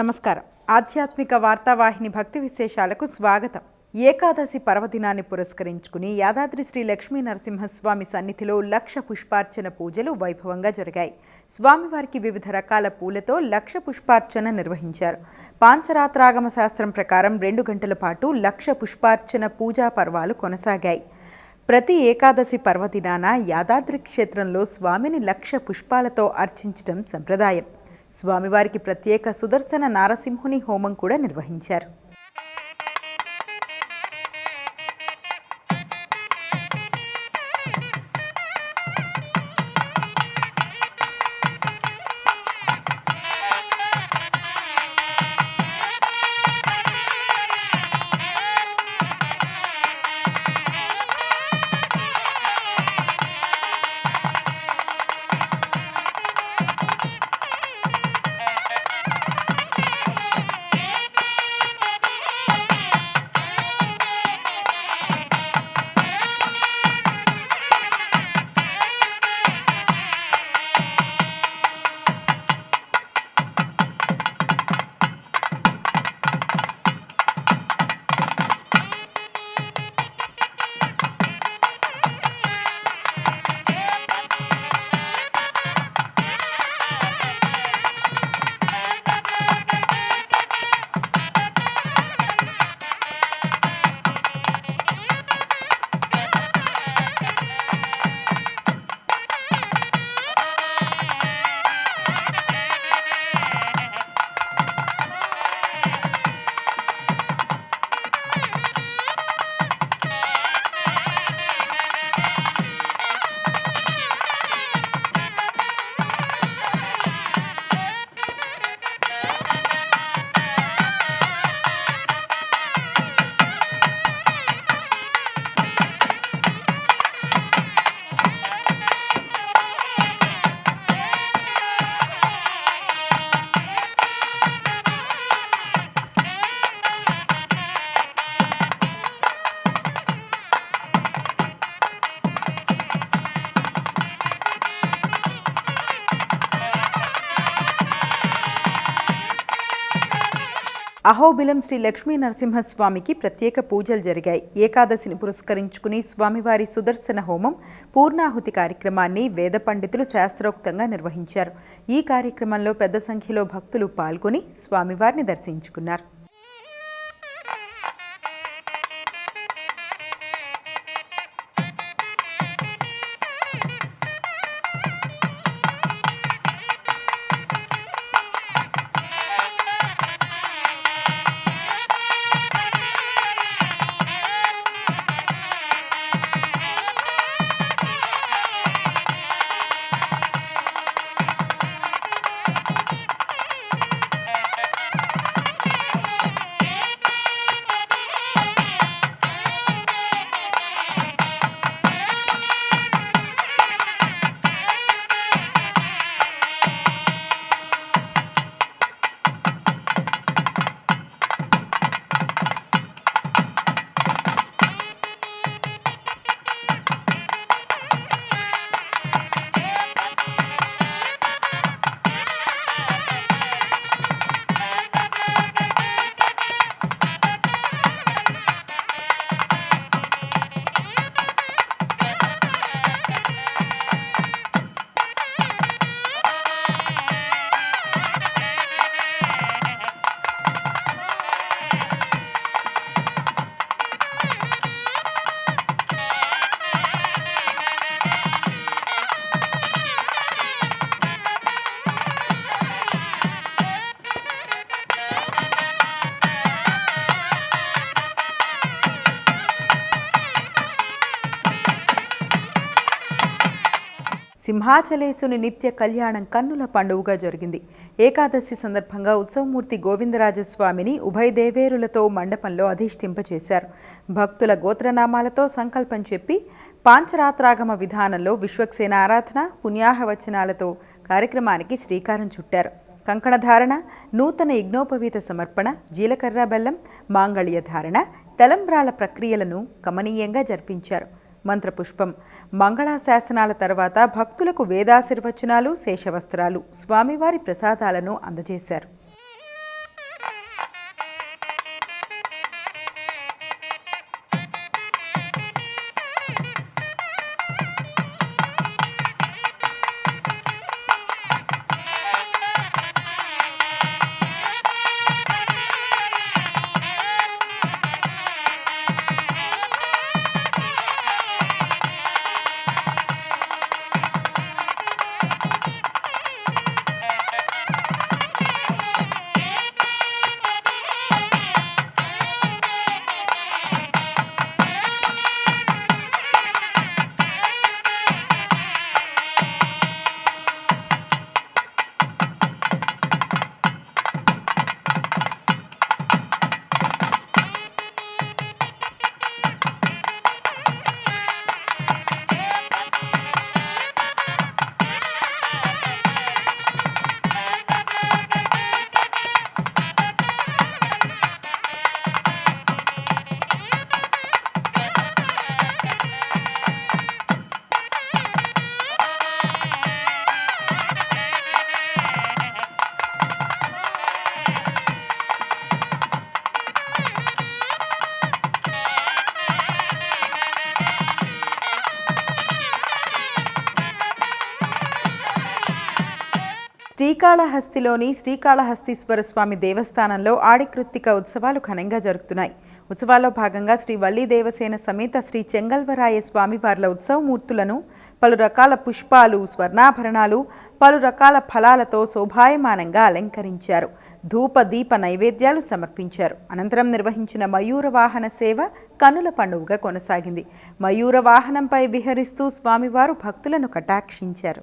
నమస్కారం. ఆధ్యాత్మిక వార్తావాహిని భక్తి విశేషాలకు స్వాగతం. ఏకాదశి పర్వదినాన్ని పురస్కరించుకుని యాదాద్రి శ్రీ లక్ష్మీ నరసింహస్వామి సన్నిధిలో లక్ష పుష్పార్చన పూజలు వైభవంగా జరిగాయి. స్వామివారికి వివిధ రకాల పూలతో లక్ష పుష్పార్చన నిర్వహించారు. పాంచరాత్రాగమ శాస్త్రం ప్రకారం రెండు గంటల పాటు లక్ష పుష్పార్చన పూజా పర్వాలు కొనసాగాయి. ప్రతి ఏకాదశి పర్వదినాన యాదాద్రి క్షేత్రంలో స్వామిని లక్ష పుష్పాలతో అర్చించడం సంప్రదాయం. స్వామివారికి ప్రత్యేక సుదర్శన నారసింహుని హోమం కూడా నిర్వహించారు. అహోబిలం శ్రీ లక్ష్మీ నరసింహస్వామికి ప్రత్యేక పూజలు జరిగాయి. ఏకాదశిని పురస్కరించుకుని స్వామివారి సుదర్శన హోమం పూర్ణాహుతి కార్యక్రమాన్ని వేద పండితులు శాస్త్రోక్తంగా నిర్వహించారు. ఈ కార్యక్రమంలో పెద్ద సంఖ్యలో భక్తులు పాల్గొని స్వామివారిని దర్శించుకున్నారు. సింహాచలేశుని నిత్య కళ్యాణం కన్నుల పండుగగా జరిగింది. ఏకాదశి సందర్భంగా ఉత్సవమూర్తి గోవిందరాజస్వామిని ఉభయ దేవేరులతో మండపంలో అధిష్ఠింపచేశారు. భక్తుల గోత్రనామాలతో సంకల్పం చెప్పి పాంచరాత్రాగమ విధానంలో విశ్వక్సేన ఆరాధన పుణ్యాహవచనాలతో కార్యక్రమానికి శ్రీకారం చుట్టారు. కంకణధారణ నూతన యజ్ఞోపవీత సమర్పణ జీలకర్ర బెల్లం మాంగళ్య ధారణ తలంబ్రాల ప్రక్రియలను కమనీయంగా జరిపించారు. మంత్రపుష్పం. మంగళాశాసనాల తర్వాత భక్తులకు వేదాశీర్వచనాలు శేషవస్త్రాలు స్వామివారి ప్రసాదాలను అందజేశారు. శ్రీకాళహస్తిలోని శ్రీకాళహస్తీశ్వర స్వామి దేవస్థానంలో ఆడికృత్తిక ఉత్సవాలు ఘనంగా జరుగుతున్నాయి. ఉత్సవాల్లో భాగంగా శ్రీ వల్లి దేవసేన సమేత శ్రీ చెంగల్వరాయ స్వామివార్ల ఉత్సవమూర్తులను పలు రకాల పుష్పాలు స్వర్ణాభరణాలు పలు రకాల ఫలాలతో శోభాయమానంగా అలంకరించారు. ధూప దీప నైవేద్యాలు సమర్పించారు. అనంతరం నిర్వహించిన మయూర వాహన సేవ కనుల పండుగగా కొనసాగింది. మయూర వాహనంపై విహరిస్తూ స్వామివారు భక్తులను కటాక్షించారు.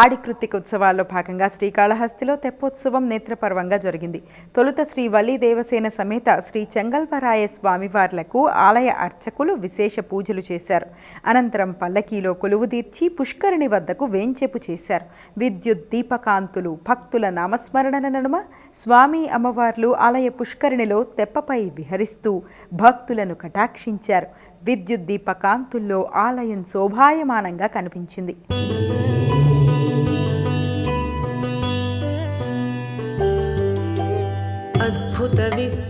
ఆడి కృత్తిక ఉత్సవాల్లో భాగంగా శ్రీకాళహస్తిలో తెప్పోత్సవం నేత్రపర్వంగా జరిగింది. తొలుత శ్రీ వల్లి దేవసేన సమేత శ్రీ చెంగల్వరాయ స్వామివార్లకు ఆలయ అర్చకులు విశేష పూజలు చేశారు. అనంతరం పల్లకీలో కొలువు తీర్చి పుష్కరిణి వద్దకు వేంచేపు చేశారు. విద్యుత్ దీపకాంతులు భక్తుల నామస్మరణల నడుమ స్వామి అమ్మవార్లు ఆలయ పుష్కరిణిలో తెప్పపై విహరిస్తూ భక్తులను కటాక్షించారు. విద్యుత్ దీపకాంతుల్లో ఆలయం శోభాయమానంగా కనిపించింది.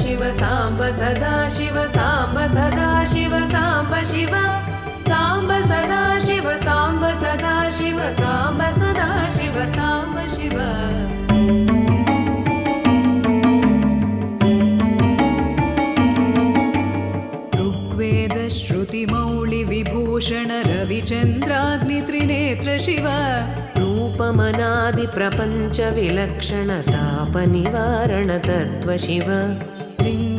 शिव साम्ब सदा शिव साम्ब सदा शिव साम्ब शिव साम्ब सदा शिव साम्ब सदा शिव साम्ब सदा शिव साम्ब शिव। ऋग्वेदश्रुतिमौलिविभूषण रविचन्द्राग्नित्रिनेत्र शिव। रूपमनादिप्रपञ्चविलक्षणतापनिवारणतत्त्व शिव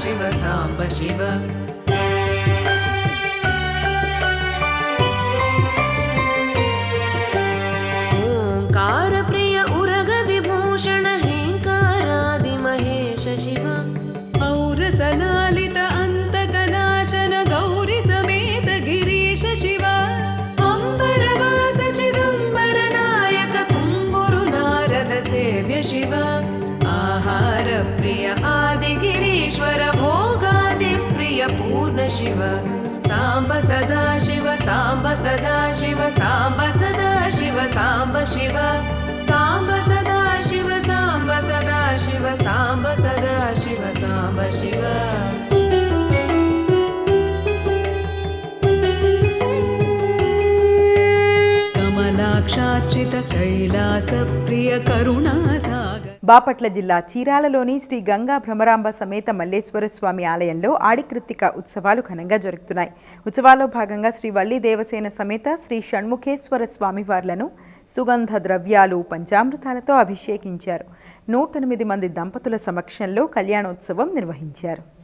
शिव साम्ब शिव ओङ्कार प्रिय उरग विभूषण हेङ्कारादिमहेश शिव औरसलालित अन्तकनाशन गौरि समेत गिरीश शिव अम्बरवास चिदम्बर नायक तुम्बुरु नारद सेव्य शिव आहार प्रिय आदिगिरीश्वर भोगादिप्रिय पूर्ण शिव। साम्ब सदा शिव साम्ब सदा शिव साम्ब सदा शिव साम्ब शिव। साम्ब सदा शिव साम्ब सदा शिव साम्ब सदा शिव साम्ब शिव బాపట్ల జిల్లా చీరాలలోని శ్రీ గంగా భ్రమరాంబ సమేత మల్లేశ్వర స్వామి ఆలయంలో ఆడికృత్తిక ఉత్సవాలు ఘనంగా జరుగుతున్నాయి. ఉత్సవాల్లో భాగంగా శ్రీ వల్లి దేవసేన సమేత శ్రీ షణ్ముఖేశ్వర స్వామివార్లను సుగంధ ద్రవ్యాలు పంచామృతాలతో అభిషేకించారు. నూట ఎనిమిది మంది దంపతుల సమక్షంలో కళ్యాణోత్సవం నిర్వహించారు.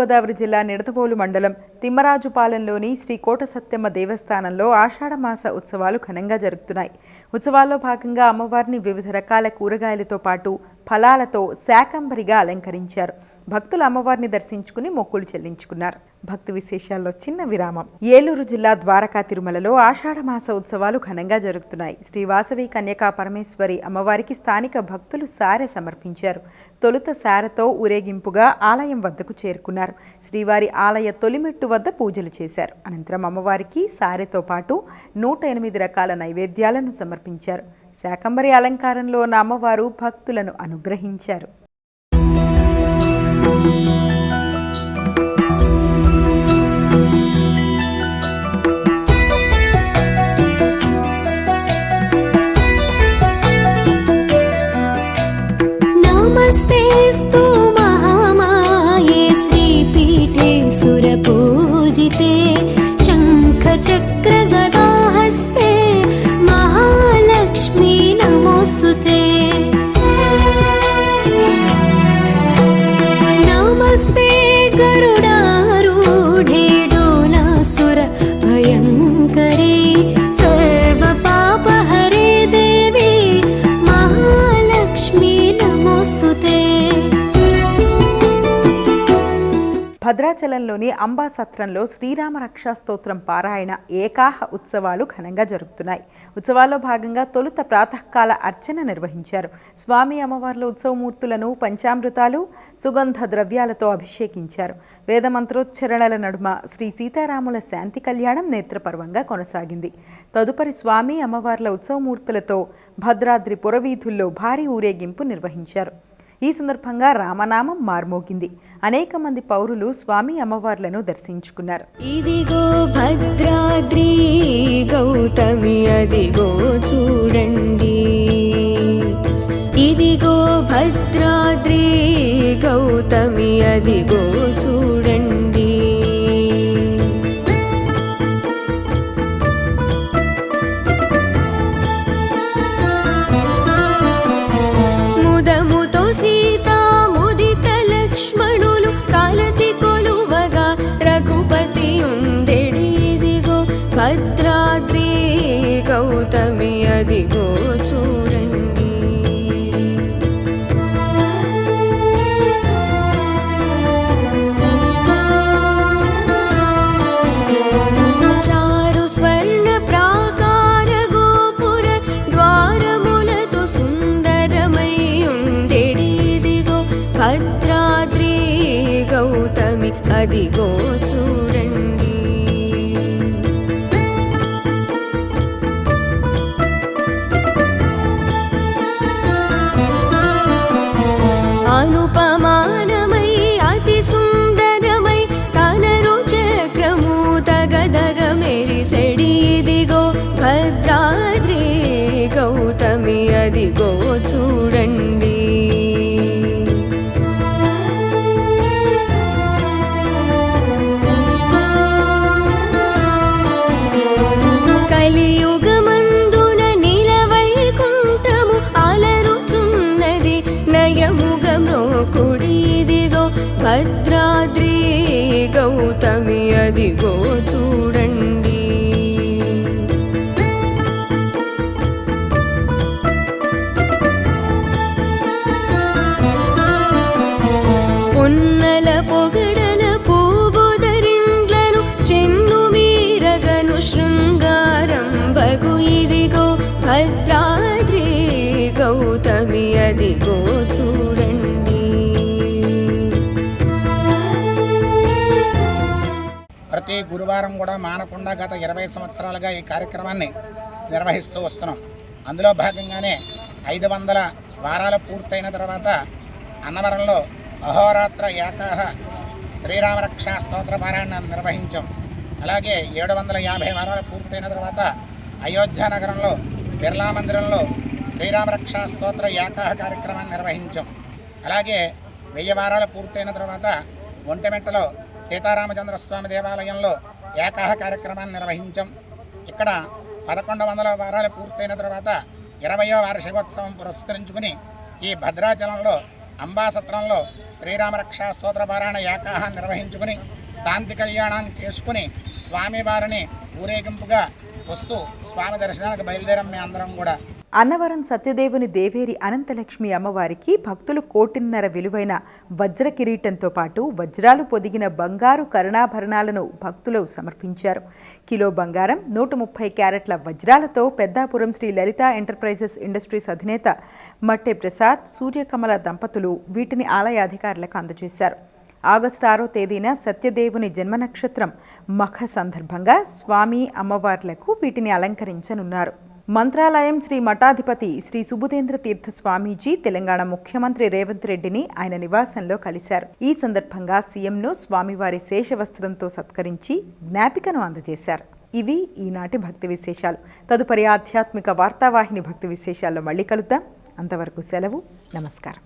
తూర్పుగోదావరి జిల్లా నిడతవోలు మండలం తిమ్మరాజుపాలెంలోని శ్రీ కోట సత్యమ్మ దేవస్థానంలో ఆషాఢమాస ఉత్సవాలు ఘనంగా జరుగుతున్నాయి ఉత్సవాల్లో భాగంగా అమ్మవారిని వివిధ రకాల కూరగాయలతో పాటు ఫలాలతో శాకంబరిగా అలంకరించారు. భక్తులు అమ్మవారిని దర్శించుకుని మొక్కులు చెల్లించుకున్నారు. భక్తి విశేషాల్లో చిన్న విరామం. ఏలూరు జిల్లా ద్వారకా తిరుమలలో ఆషాఢమాస ఉత్సవాలు ఘనంగా జరుగుతున్నాయి. శ్రీ వాసవి కన్యకా పరమేశ్వరి అమ్మవారికి స్థానిక భక్తులు సారె సమర్పించారు. తొలుత సారతో ఊరేగింపుగా ఆలయం వద్దకు చేరుకున్నారు. శ్రీవారి ఆలయ తొలిమెట్టు వద్ద పూజలు చేశారు. అనంతరం అమ్మవారికి సారెతో పాటు నూట ఎనిమిది రకాల నైవేద్యాలను సమర్పించారు. శాకంబరి అలంకారంలో ఉన్న అమ్మవారు భక్తులను అనుగ్రహించారు. భద్రాచలంలోని అంబా సత్రంలో శ్రీరామ రక్షా స్తోత్రం పారాయణ ఏకాహ ఉత్సవాలు ఘనంగా జరుగుతున్నాయి. ఉత్సవాల్లో భాగంగా తొలుత ప్రాతకాల అర్చన నిర్వహించారు. స్వామి అమ్మవార్ల ఉత్సవమూర్తులను పంచామృతాలు సుగంధ ద్రవ్యాలతో అభిషేకించారు. వేద మంత్రోచ్చరణల నడుమ శ్రీ సీతారాముల శాంతి కళ్యాణం నేత్రపర్వంగా కొనసాగింది. తదుపరి స్వామి అమ్మవార్ల ఉత్సవమూర్తులతో భద్రాద్రి పురవీధుల్లో భారీ ఊరేగింపు నిర్వహించారు. ఈ సందర్భంగా రామనామం మార్మోగింది. అనేక మంది పౌరులు స్వామి అమ్మవార్లను దర్శించుకున్నారు. ఇదిగో భద్రాద్రి గౌతమి అదిగో చూడండి. ఇదిగో భద్రాద్రి గౌతమి అదిగో రాత్రి గౌతమి అదిగో అదిగో చూడండి ఆదివారం గురువారం కూడా మానకుండా గత ఇరవై సంవత్సరాలుగా ఈ కార్యక్రమాన్ని నిర్వహిస్తూ వస్తున్నాం. అందులో భాగంగానే ఐదు వందల వారాలు పూర్తయిన తర్వాత అన్నవరంలో అహోరాత్ర ఏకాహ శ్రీరామరక్షా స్తోత్ర పారాయణ నిర్వహించాం. అలాగే ఏడు వందల యాభై వారాలు పూర్తయిన తర్వాత అయోధ్య నగరంలో బిర్లా మందిరంలో శ్రీరామరక్షా స్తోత్ర ఏకాహ కార్యక్రమాన్ని నిర్వహించాం. అలాగే వెయ్యి వారాలు పూర్తయిన తర్వాత ఒంటిమెట్టలో సీతారామచంద్ర స్వామి దేవాలయంలో ఏకాహ కార్యక్రమాన్ని నిర్వహించాం. ఇక్కడ పదకొండు వందల వారాలు పూర్తయిన తర్వాత ఇరవయో వార్షికోత్సవం పురస్కరించుకుని ఈ భద్రాచలంలో అంబాసత్రంలో శ్రీరామరక్షా స్తోత్ర పారాయణ ఏకాహాన్ని నిర్వహించుకుని శాంతి కళ్యాణాన్ని చేసుకుని స్వామివారిని ఊరేగింపుగా వస్తూ స్వామి దర్శనానికి బయలుదేరాం మీ అందరం కూడా. అన్నవరం సత్యదేవుని దేవేరి అనంతలక్ష్మి అమ్మవారికి భక్తులు కోటిన్నర విలువైన వజ్ర కిరీటంతో పాటు వజ్రాలు పొదిగిన బంగారు కరుణాభరణాలను భక్తులు సమర్పించారు. కిలో బంగారం నూట ముప్పై క్యారెట్ల వజ్రాలతో పెద్దాపురం శ్రీ లలిత ఎంటర్ప్రైజెస్ ఇండస్ట్రీస్ అధినేత మట్టె ప్రసాద్ సూర్యకమల దంపతులు వీటిని ఆలయ అధికారులకు అందజేశారు. ఆగస్టు ఆరో తేదీన సత్యదేవుని జన్మ నక్షత్రం మఖ సందర్భంగా స్వామి అమ్మవార్లకు వీటిని అలంకరించనున్నారు. మంత్రాలయం శ్రీ మఠాధిపతి శ్రీ సుబుధేంద్ర తీర్థ స్వామీజీ తెలంగాణ ముఖ్యమంత్రి రేవంత్ రెడ్డిని ఆయన నివాసంలో కలిశారు. ఈ సందర్భంగా సీఎంను స్వామివారి శేషవస్త్రంతో సత్కరించి జ్ఞాపికను అందజేశారు. ఇవి ఈనాటి భక్తి విశేషాలు. తదుపరి ఆధ్యాత్మిక వార్తావాహిని భక్తి విశేషాల్లో మళ్ళీ కలుద్దాం. అంతవరకు సెలవు. నమస్కారం.